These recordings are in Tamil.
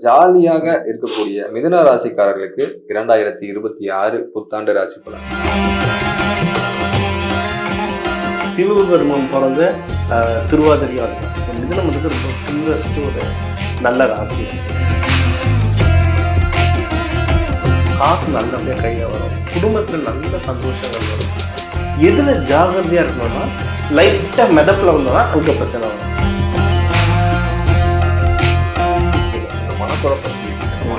ஜாலியாக இருக்கக்கூடிய மிதுன ராசிக்காரர்களுக்கு இரண்டாயிரத்தி இருபத்தி ஆறு புத்தாண்டு ராசி பலன். சிவபெருமன் பிறந்த அஹ், இருக்கும் மிதுனம் மிதனம் வந்து ரொம்ப பியூரஸ்ட் ஒரு நல்ல ராசி. காசு நல்லபடியாக கையில் வரும். குடும்பத்தில் நல்ல சந்தோஷங்கள் வரும். எதில் ஜாகிரதையாக இருக்கணும்னா லைட்டாக மிதப்பில் வந்தோம்னா அங்கே பிரச்சனை வரும்.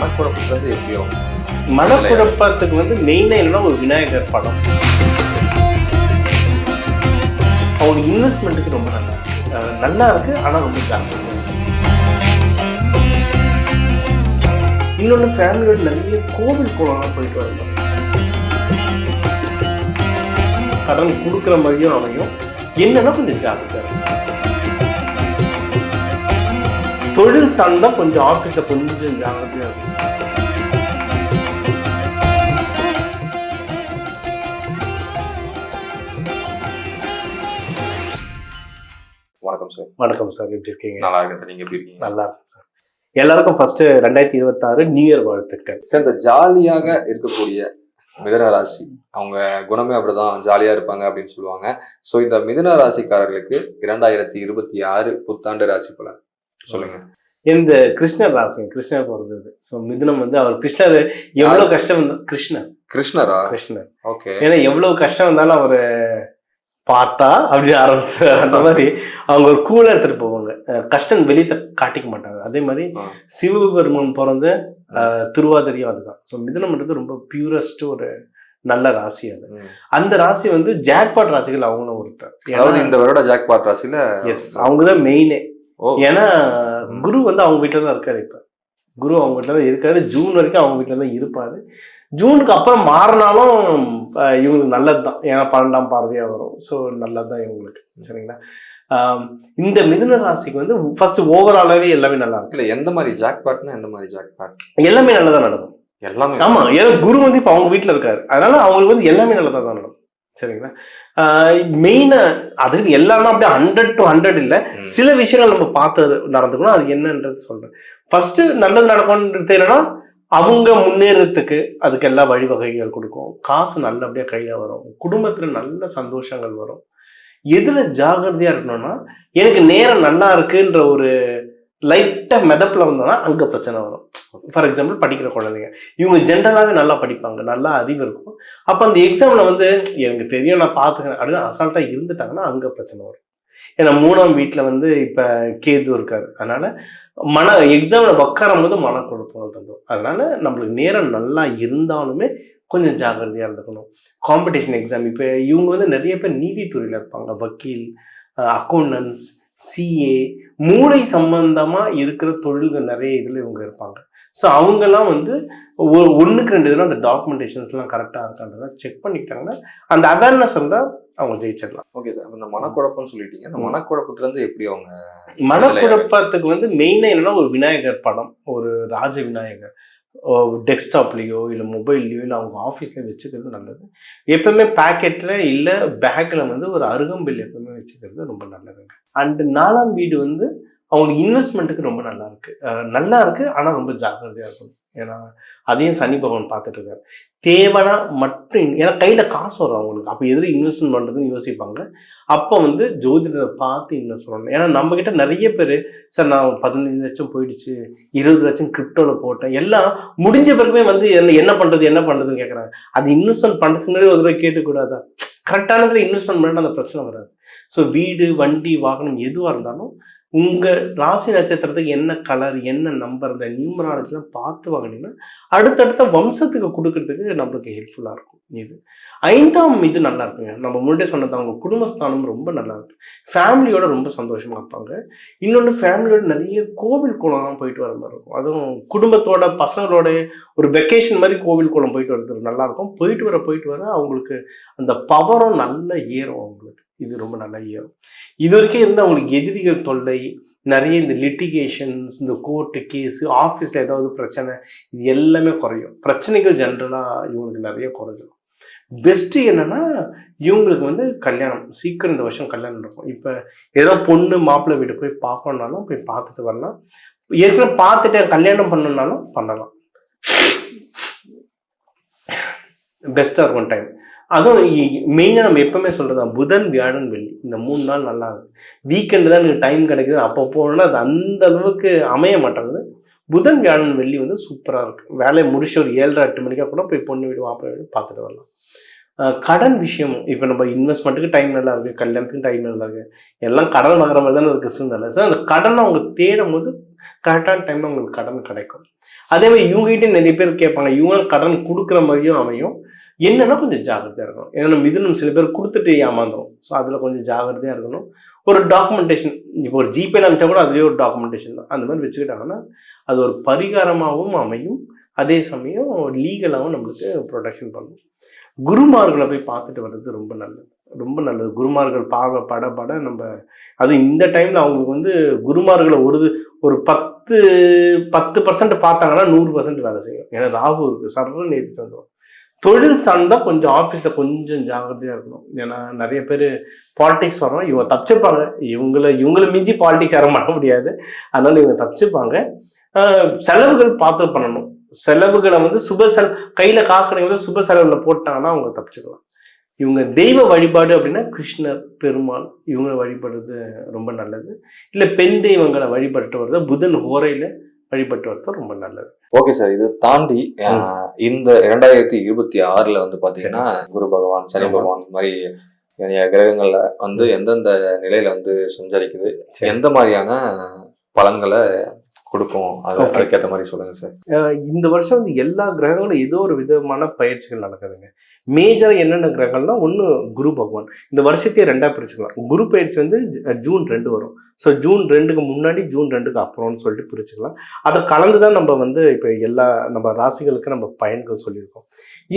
சொல்லிட்டு இந்த எப்படியோ? மனக்குழப்பத்துக்கு வந்து மெயினாக என்னன்னா ஒரு விநாயகர் படம். அவங்க இன்வெஸ்ட்மெண்ட்டுக்கு ரொம்ப நல்லா நல்லா இருக்கு ஆனால் ரொம்ப ஜாக்கிரதை இன்னொன்று ஃபேமிலியோட நிறைய கோவில் குளம்லாம் போயிட்டு வரணும் கடன் கொடுக்குற மாதிரியும் அமையும். என்னன்னா கொஞ்சம் ஜாக்கிரதை தொழில் சார்ந்தா கொஞ்சம் ஆஃபீஸை கொஞ்சம் ஜாக்கிரதையாக இருக்கும் வணக்கம் சார். வணக்கம் சார். எப்படி இருக்கீங்க? நல்லா இருக்கேன் சார். நீங்க எப்படி இருக்கீங்க? நல்லா இருக்கு சார். எல்லாருக்கும் ஃபர்ஸ்ட் ரெண்டாயிரத்தி இருபத்தாறு நியூ இயர் வாழ்த்துக்கள். சார் இந்த ஜாலியாக இருக்கக்கூடிய மிதுன ராசி அவங்க குணமே அப்படிதான் ஜாலியா இருப்பாங்க அப்படின்னு சொல்லுவாங்க. சோ இந்த மிதுன ராசிக்காரர்களுக்கு இரண்டாயிரத்தி இருபத்தி ஆறு புத்தாண்டு ராசி பலன். சொல்லுங்க. இந்த கிருஷ்ணர் ராசி கிருஷ்ணர் பிறந்தது ஸோ மிதுனம் வந்து அவர் கிருஷ்ணர் எவ்வளவு கஷ்டம் கிருஷ்ணர். கிருஷ்ணரா? கிருஷ்ணர். ஓகே. ஏன்னா எவ்வளவு கஷ்டம் வந்தாலும் அவரு பார்த்தா அப்படி ஆரம்பிச்சார். அந்த மாதிரி அவங்க ஒரு கூல எடுத்துட்டு போவாங்க. கஷ்டம் வெளியே காட்டிக்க மாட்டாங்க. அதே மாதிரி. சிவபெருமன் பிறந்த திருவாதிரையும் அதுதான். ஸோ மிதுனம்ன்றது ரொம்ப பியூரஸ்ட் ஒரு நல்ல ராசி அது. அந்த ராசி வந்து ஜாக்பாட் ராசிகள் அவங்களும் ஒருத்தர். அதாவது இந்த வருட ஜாக்பாட் ராசியில எஸ் அவங்க தான் மெயினே ஏன்னா குரு வந்து அவங்க வீட்டில் தான் இருக்காரு இப்போ. குரு அவங்க வீட்டில் தான் இருக்காரு. ஜூன் வரைக்கும் அவங்க வீட்டில் தான் இருப்பாரு. ஜூனுக்கு அப்புறம் மாறினாலும் இவங்களுக்கு நல்லது தான் ஏன்னா பன்னெண்டாம் பார்வையாக வரும். ஸோ நல்லது தான் இவங்களுக்கு. சரிங்களா? இந்த மிதுன ராசிக்கு வந்து ஃபர்ஸ்ட் ஓவராலாவே எல்லாமே நல்லா இருக்கும். இல்ல எந்த மாதிரி ஜாக்பாட்னா எந்த மாதிரி ஜாக்பாட் எல்லாமே நல்லதா நடக்கும். எல்லாமே ஆமா ஏன்னா குரு வந்து இப்போ அவங்க வீட்டில் இருக்காரு. அதனால அவங்களுக்கு வந்து எல்லாமே நல்லதா தான் நடக்கும். சரிங்களா? மெயினா அதுக்கு எல்லாமே அப்படியே ஹண்ட்ரட் டு ஹண்ட்ரட் இல்லை. சில விஷயங்கள் நம்ம பார்த்து நடந்துக்கணும். அது என்னன்றது சொல்றேன். ஃபர்ஸ்ட் நல்லது நடக்கும்ன்றது என்னன்னா அவங்க முன்னேறதுக்கு அதுக்கு எல்லா வழிவகைகள் கொடுக்கும். காசு நல்லபடியா கையில வரும். குடும்பத்துல நல்ல சந்தோஷங்கள் வரும். எதுல ஜாகிரதையா இருக்கணும்னா எனக்கு நேரம் நல்லா இருக்குன்ற ஒரு லைட்டாக மெதப்பில் வந்தோம்னா அங்கே பிரச்சனை வரும். ஃபார் எக்ஸாம்பிள் படிக்கிற குழந்தைங்க. இவங்க ஜென்ரலாகவே நல்லா படிப்பாங்க. நல்லா அறிவு இருக்கும். அப்போ அந்த எக்ஸாமில் வந்து எனக்கு தெரியும் நான் பார்த்துக்கிறேன். அப்படின்னு அசால்ட்டாக இருந்துட்டாங்கன்னா அங்கே பிரச்சனை வரும். ஏன்னா மூணாம் வீட்டில் வந்து இப்போ கேது இருக்காரு. அதனால மன எக்ஸாமில் உட்காரும் போது மனக்குழப்பங்கள் தந்துடும் அதனால நம்மளுக்கு நேரம் நல்லா இருந்தாலுமே கொஞ்சம் ஜாக்கிரதையாக இருந்துக்கணும். காம்படிஷன் எக்ஸாம் இப்போ இவங்க வந்து நிறைய பேர் நீதித்துறையில் இருப்பாங்க. வக்கீல் அக்கௌண்டன்ஸ் சிஏ மூளை சம்பந்தமாக இருக்கிற தொழில்கள் நிறைய இதில் இவங்க இருப்பாங்க. ஸோ அவங்கெல்லாம் வந்து ஒன்றுக்கு ரெண்டு இதில் அந்த டாக்குமெண்டேஷன்ஸ்லாம் கரெக்டாக இருக்கான்றத செக் பண்ணிக்கிட்டாங்கன்னா அந்த அவேர்னஸ் இருந்தால் அவங்க ஜெயிச்சிடலாம். ஓகே சார் இந்த மனக்குழப்பம் சொல்லிட்டீங்க. இந்த மனக்குழப்பத்துல இருந்து எப்படி அவங்க மனக்குழப்பத்துக்கு வந்து மெயினாக என்னன்னா ஒரு விநாயகர் படம் ஒரு ராஜ விநாயகர். டெஸ்க்டாப்லேயோ இல்லை மொபைல்லையோ இல்லை அவங்க ஆஃபீஸ்லேயோ வச்சுக்கிறது நல்லது. எப்பவுமே பேக்கெட்டில் இல்லை பேக்கில் வந்து ஒரு அருகம்பில் எப்பவுமே வச்சுக்கிறது ரொம்ப நல்லதுங்க. அண்டு நாலாம் வீடு வந்து அவங்களுக்கு இன்வெஸ்ட்மெண்ட்டுக்கு ரொம்ப நல்லா இருக்கு நல்லா இருக்கு ஆனால் ரொம்ப ஜாக்கிரதையாக இருக்கணும். ஏன்னா அதையும் சனி பகவான் பார்த்துட்டு இருக்காரு தேவைனா மட்டும் ஏன்னா கையில் காசு வரும் அவங்களுக்கு. அப்போ எதிர இன்வெஸ்ட்மெண்ட் பண்ணுறதுன்னு யோசிப்பாங்க. அப்போ வந்து ஜோதிடரை பார்த்து இன்வெஸ்ட் பண்ணணும். ஏன்னா நம்மக்கிட்ட நிறைய பேர் சார் நான் பதினஞ்சு லட்சம் போயிடுச்சு இருபது லட்சம் கிரிப்டோவில் போட்டேன். எல்லாம் முடிஞ்ச பிறகுமே வந்து என்ன என்ன பண்ணுறது என்ன பண்ணுறதுன்னு கேட்குறாங்க அது இன்வெஸ்ட்மெண்ட் பண்ணுறதுக்கு முன்னாடி ஒரு தடவை கேட்டுக்கூடாதா? கரெக்டானதில் இன்வெஸ்ட்மெண்ட் பண்ணிட்டு அந்த பிரச்சனை வராது. ஸோ வீடு வண்டி வாகனம் எதுவாக இருந்தாலும் உங்கள் ராசி நட்சத்திரத்துக்கு என்ன கலர் என்ன நம்பர் இந்த நியூமராலஜிலாம் பார்த்து வாங்கினீங்கன்னா அடுத்தடுத்த வம்சத்துக்கு கொடுக்கறதுக்கு நம்மளுக்கு ஹெல்ப்ஃபுல்லாக இருக்கும். இது. ஐந்தாம் இது நல்லா இருக்குங்க. நம்ம முன்னாடியே சொன்னது அவங்க குடும்பஸ்தானம் ரொம்ப நல்லா இருக்கு. ஃபேமிலியோட ரொம்ப சந்தோஷமாக இருப்பாங்க. இன்னொன்று ஃபேமிலியோட நிறைய கோவில் குளம்லாம் போயிட்டு வர மாதிரி இருக்கும். அதுவும் குடும்பத்தோட பசங்களோட ஒரு வெக்கேஷன் மாதிரி கோவில் குளம் போயிட்டு வரது நல்லா இருக்கும். போயிட்டு வர போயிட்டு வர அவங்களுக்கு அந்த பவரும் நல்லா ஏறும் அவங்களுக்கு. இது ரொம்ப நல்லா ஏறும் இது வரைக்கும் இருந்த அவங்களுக்கு எதிரிகள் தொல்லை நிறைய இந்த லிட்டிகேஷன்ஸ் இந்த கோர்ட்டு கேஸு ஆஃபீஸில் ஏதாவது பிரச்சனை இது எல்லாமே குறையும். பிரச்சனைகள் ஜென்ரலாக இவங்களுக்கு நிறைய குறைஞ்சிடும் பெஸ்ட்டு என்னென்னா இவங்களுக்கு வந்து கல்யாணம் சீக்கிரம் இந்த வருஷம் கல்யாணம் நடக்கும். இப்போ ஏதோ பொண்ணு மாப்பிள்ளை வீடு போய் பார்க்கணுன்னாலும் போய் பார்த்துட்டு வரலாம். ஏற்கனவே பார்த்துட்டு கல்யாணம் பண்ணணும்னாலும் பண்ணலாம். பெஸ்ட்டாக இருக்கும் டைம் அதுவும் மெயினாக நம்ம எப்பவுமே தான் புதன் வியாழன் வெள்ளி. இந்த மூணு நாள் நல்லா இருக்கு. வீக்கெண்டு தான் எனக்கு டைம் கிடைக்குது. அப்போ போனால் அது அந்த அளவுக்கு அமைய மாட்டேங்குது. புதன் வியாழன் வெள்ளி வந்து சூப்பராக இருக்கு. வேலையை முடிச்சு ஒரு ஏழரை எட்டு மணிக்காக கூட போய் பொண்ணு வீடு மாப்பிள்ளை வீடு பார்த்துட்டு வரலாம். கடன் விஷயம். இப்போ நம்ம இன்வெஸ்ட்மெண்ட்டுக்கு டைம் நல்லா இருக்குது கல்யாணத்துக்கு டைம் நல்லா இருக்கு. எல்லாம் கடன் வாங்குற மாதிரி தானே இருக்கு சூழ்நிலை சார் அந்த கடனை அவங்க தேடும் போது கரெக்டான டைமில் அவங்களுக்கு கடன் கிடைக்கும். அதே மாதிரி இவங்ககிட்ட நிறைய பேர் கேட்பாங்க. இவங்க கடன் கொடுக்குற மாதிரியும் அமையும். என்னன்னா கொஞ்சம் ஜாகிரதையாக இருக்கணும். ஏன்னா மிதுனம் சில பேர் கொடுத்துட்டு ஏமாந்தோம் ஸோ அதில் கொஞ்சம் ஜாகிரதையாக இருக்கணும். ஒரு டாக்குமெண்டேஷன் இப்போ ஒரு ஜிபேல அனுப்பிச்சா கூட அதுலேயே ஒரு டாக்குமெண்டேஷன் தான். அந்த மாதிரி வச்சுக்கிட்டாங்கன்னா அது ஒரு பரிகாரமாகவும் அமையும். அதே சமயம் லீகலாகவும் நம்மளுக்கு ப்ரொடெக்ஷன் பண்ணும். குருமார்களை போய் பார்த்துட்டு வர்றது ரொம்ப நல்லது. ரொம்ப நல்லது. குருமார்கள் பார்வை பட பட நம்ம அது இந்த டைமில் அவங்களுக்கு வந்து குருமார்களை ஒரு ஒரு பத்து பத்து பர்சன்ட் பார்த்தாங்கன்னா நூறு பர்சன்ட் வேலை செய்யும். ஏன்னா ராகு இருக்கு சர்வன் ஏற்றிட்டு வந்துடும் தொழில் சார்ந்தால் கொஞ்சம் ஆஃபீஸில் கொஞ்சம் ஜாகிரதையாக இருக்கணும். ஏன்னா நிறைய பேர் பாலிடிக்ஸ் வரோம் இவங்க தப்பிச்சிருப்பாங்க. இவங்களை இவங்கள மிஞ்சி பாலிடிக்ஸ் யாரும் பண்ண முடியாது. அதனால இவங்க தப்பிச்சிருப்பாங்க. செலவுகள் பார்த்து பண்ணணும். செலவுகளை வந்து சுப செல கையில் காசு கிடைக்கும் சுப செலவில் போட்டாங்கன்னா அவங்க தப்பிச்சுக்கலாம். இவங்க தெய்வ வழிபாடு அப்படின்னா கிருஷ்ணர் பெருமாள் இவங்க வழிபடுறது ரொம்ப நல்லது. இல்லை பெண் தெய்வங்களை வழிபட்டு வர்றது புதன் ஹோரையில் வழிபட்டு வர்றது ரொம்ப நல்லது. ஓகே சார் இது தாண்டி இந்த இரண்டாயிரத்தி இருபத்தி ஆறுல வந்து பாத்தீங்கன்னா குரு பகவான் சனி. பகவான் இந்த மாதிரி கிரகங்கள்ல வந்து எந்தெந்த நிலையில வந்து சஞ்சரிக்குது சரி. எந்த மாதிரியான பலன்களை கொடுக்கும். அதுக்கேற்ற மாதிரி சொல்லுங்க சார் இந்த வருஷம் வந்து எல்லா கிரகங்களும் ஏதோ ஒரு விதமான பயிற்சிகள் நடக்குதுங்க. மேஜரா என்னென்ன கிரகங்கள்னா ஒன்று குரு பகவான். இந்த வருஷத்தையே ரெண்டா பிரிச்சுக்கலாம். குரு பயிற்சி வந்து ஜூன் ரெண்டு வரும். ஸோ ஜூன் ரெண்டுக்கு முன்னாடி ஜூன் ரெண்டுக்கு அப்புறம்னு சொல்லிட்டு பிரிச்சுக்கலாம். அதை கலந்து தான் நம்ம வந்து இப்போ எல்லா நம்ம ராசிகளுக்கு நம்ம பயன்கள் சொல்லியிருக்கோம்.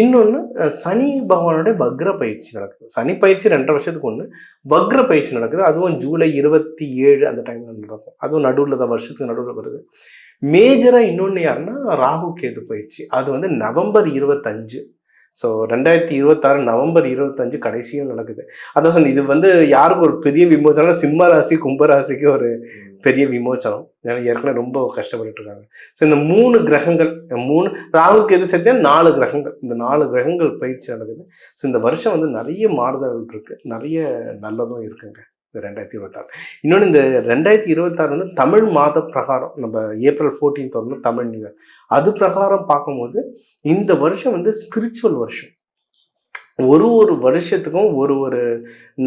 இன்னொன்று சனி பகவானுடைய வக்ர பயிற்சி நடக்குது. சனி பயிற்சி ரெண்டரை வருஷத்துக்கு ஒன்று வக்ர பயிற்சி நடக்குது. அதுவும் ஜூலை இருபத்தி ஏழு அந்த டைமில் நடக்கும். அதுவும் நடுவில் தான் வருஷத்துக்கு நடுவில் வருது. மேஜராக இன்னொன்று யாருன்னா ராகு கேது பயிற்சி. அது வந்து நவம்பர் இருபத்தஞ்சு. ஸோ ரெண்டாயிரத்தி இருபத்தாறு நவம்பர் இருபத்தஞ்சு கடைசியும் நடக்குது. அதான் சொன்ன இது வந்து யாருக்கு ஒரு பெரிய விமோச்சனம் சிம்ம ராசி கும்பராசிக்கு ஒரு பெரிய விமோச்சனம் ஏன்னா ஏற்கனவே ரொம்ப கஷ்டப்பட்டுட்டு இருக்காங்க. ஸோ இந்த மூணு கிரகங்கள் மூணு ராகுக்கு எது சேர்த்தா நாலு கிரகங்கள். இந்த நாலு கிரகங்கள் பயிற்சி நடக்குது. ஸோ இந்த வருஷம் வந்து நிறைய மாறுதல்கள் இருக்குது நிறைய நல்லதும் இருக்குங்க. இந்த ரெண்டாயிரத்தி இருபத்தாறு. இன்னொன்று இந்த ரெண்டாயிரத்தி இருபத்தாறு வந்து தமிழ் மாத பிரகாரம் நம்ம ஏப்ரல் 14th வந்து தமிழ் நியூ இயர் அது பிரகாரம் பார்க்கும்போது இந்த வருஷம் வந்து ஸ்பிரிச்சுவல் வருஷம். ஒரு ஒரு வருஷத்துக்கும் ஒரு ஒரு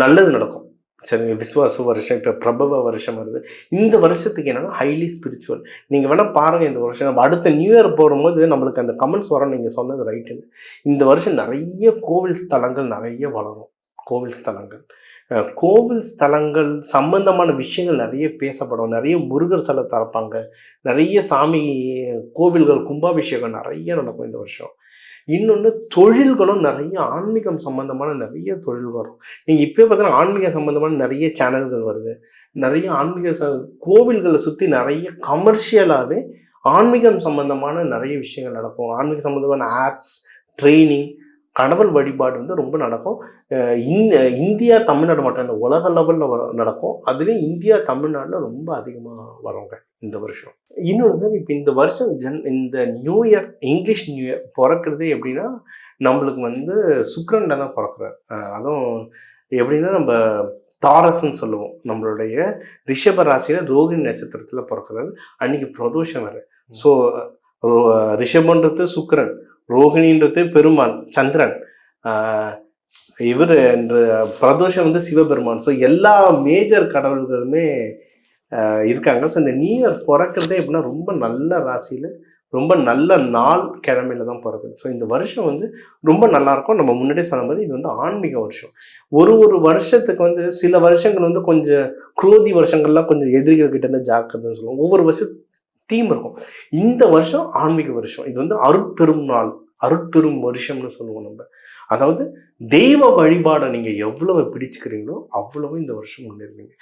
நல்லது நடக்கும். சரி விஸ்வாச வருஷம் இப்போ பிரபவ வருஷம் வருது. இந்த வருஷத்துக்கு என்னென்னா ஹைலி ஸ்பிரிச்சுவல் நீங்கள் வேணால் பாருங்கள் இந்த வருஷம். நம்ம அடுத்த நியூ இயர் போகும்போது நம்மளுக்கு அந்த கமெண்ட்ஸ் வரும் நீங்கள் சொன்னது ரைட்டுன்னு இந்த வருஷம் நிறைய கோவில் ஸ்தலங்கள் நிறைய வளரும். கோவில் ஸ்தலங்கள். கோவில் ஸ்தலங்கள் சம்பந்தமான விஷயங்கள் நிறைய பேசப்படும். நிறைய முருகர் சிலை திறப்பாங்க. நிறைய சாமி கோவில்கள் கும்பாபிஷேகம் நிறைய நடக்கும் இந்த வருஷம். இன்னொன்று தொழில்களும் நிறைய ஆன்மீகம் சம்பந்தமான நிறைய தொழில் வரும். நீங்கள் இப்போ பார்த்தீங்கன்னா ஆன்மீக சம்பந்தமான நிறைய சேனல்கள் வருது. நிறைய ஆன்மீக ச கோவில்களை சுற்றி நிறைய கமர்ஷியலாகவே ஆன்மீகம் சம்பந்தமான நிறைய விஷயங்கள் நடக்கும். ஆன்மீக சம்பந்தமான ஆப்ஸ் ட்ரைனிங் கடவுள் வழிபாடு வந்து ரொம்ப நடக்கும். இந்தியா தமிழ்நாடு மட்டும் இல்லை உலக லெவலில் நடக்கும். அதுலேயும் இந்தியா தமிழ்நாட்டில் ரொம்ப அதிகமாக வருங்க இந்த வருஷம். இன்னொன்று சார் இப்போ இந்த வருஷம் ஜன் இந்த new year English new year பிறக்கிறதே எப்படின்னா நம்மளுக்கு வந்து சுக்கிரன்ல தான் பிறக்கிறார். அதுவும் எப்படின்னா நம்ம தாரஸ்ன்னு சொல்லுவோம். நம்மளுடைய ரிஷப ராசியில ரோகிணி நட்சத்திரத்துல பிறக்கிறாரு. அன்னைக்கு பிரதோஷம் வேறு. ஸோ ரிஷபன்றது சுக்கிரன். ரோகிணின்றது பெருமான் சந்திரன். இவர் இவர் பிரதோஷம் வந்து சிவபெருமான். ஸோ எல்லா மேஜர் கடவுள்களுமே இருக்காங்க. ஸோ இந்த நியூ இயர் பிறக்கிறதே எப்படின்னா ரொம்ப நல்ல ராசியில் ரொம்ப நல்ல நாள் கிழமையில தான் பிறக்குது. ஸோ இந்த வருஷம் வந்து ரொம்ப நல்லாயிருக்கும் நம்ம முன்னாடியே சொன்ன மாதிரி இது வந்து ஆன்மீக வருஷம். ஒரு ஒரு வருஷத்துக்கு வந்து சில வருஷங்கள் வந்து கொஞ்சம் குரோதி வருஷங்கள்லாம் கொஞ்சம் எதிரிகள் கிட்ட இருந்து ஜாக்கிரதைன்னு சொல்லுவோம் ஒவ்வொரு வருஷம் தீம் இருக்கும். இந்த வருஷம் ஆன்மீக வருஷம். இது வந்து அருட்பெரும் நாள் அருட்பெரும் வருஷம்னு சொல்லுவோம் நம்ம. அதாவது தெய்வ வழிபாடை நீங்கள் எவ்வளவு பிடிச்சுக்கிறீங்களோ அவ்வளவு இந்த வருஷம் முன்னேறுவீங்க.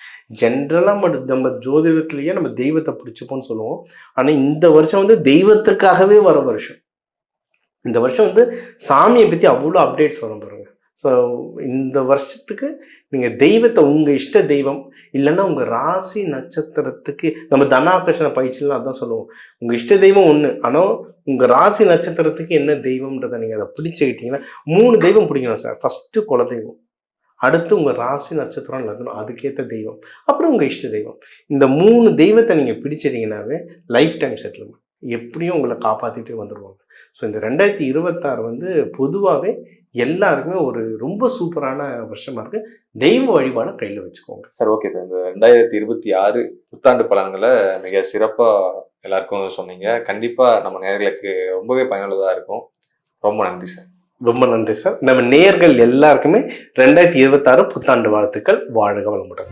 ஜென்ரலாக நம்ம நம்ம ஜோதிடத்துலேயே நம்ம தெய்வத்தை பிடிச்சிப்போம்னு சொல்லுவோம். ஆனால் இந்த வருஷம் வந்து தெய்வத்துக்காகவே வர வருஷம். இந்த வருஷம் வந்து சாமியை பற்றி அவ்வளோ அப்டேட்ஸ் வரும் பாருங்க. ஸோ இந்த வருஷத்துக்கு நீங்கள் தெய்வத்தை உங்கள் இஷ்ட தெய்வம் இல்லைன்னா உங்கள் ராசி நட்சத்திரத்துக்கு நம்ம தனாகர்ஷண பயிற்சிலாம் அதான் சொல்லுவோம். உங்கள் இஷ்ட தெய்வம் ஒன்று ஆனால் உங்கள் ராசி நட்சத்திரத்துக்கு என்ன தெய்வம்ன்றதை நீங்கள் அதை பிடிச்சிக்கிட்டீங்கன்னா மூணு தெய்வம் பிடிக்கணும் சார். ஃபஸ்ட்டு குல தெய்வம் அடுத்து உங்கள் ராசி நட்சத்திரம் லக்னம் அதுக்கேற்ற தெய்வம் அப்புறம் உங்கள் இஷ்ட தெய்வம். இந்த மூணு தெய்வத்தை நீங்கள் பிடிச்சிட்டீங்கன்னாவே லைஃப் டைம் செட்டில்மெண்ட் எப்படியும் உங்களை காப்பாற்றிட்டே வந்துடுவாங்க ஸோ இந்த ரெண்டாயிரத்தி இருபத்தாறு வந்து பொதுவாகவே எல்லாருக்குமே ஒரு ரொம்ப சூப்பரான வருஷமா இருக்கு. தெய்வ வழிபாடை கையில் வச்சுக்கோங்க. Sir okay sir. இந்த ரெண்டாயிரத்தி இருபத்தி ஆறு புத்தாண்டு பலன்களை மிக சிறப்பா எல்லாருக்கும் சொன்னீங்க. கண்டிப்பா நம்ம நேர்களுக்கு ரொம்பவே பயனுள்ளதா இருக்கும். ரொம்ப நன்றி சார். ரொம்ப நன்றி சார். நம்ம நேர்கள் எல்லாருக்குமே ரெண்டாயிரத்தி இருபத்தாறு புத்தாண்டு வாழ்த்துக்கள். வாழ்க வளமுடன்.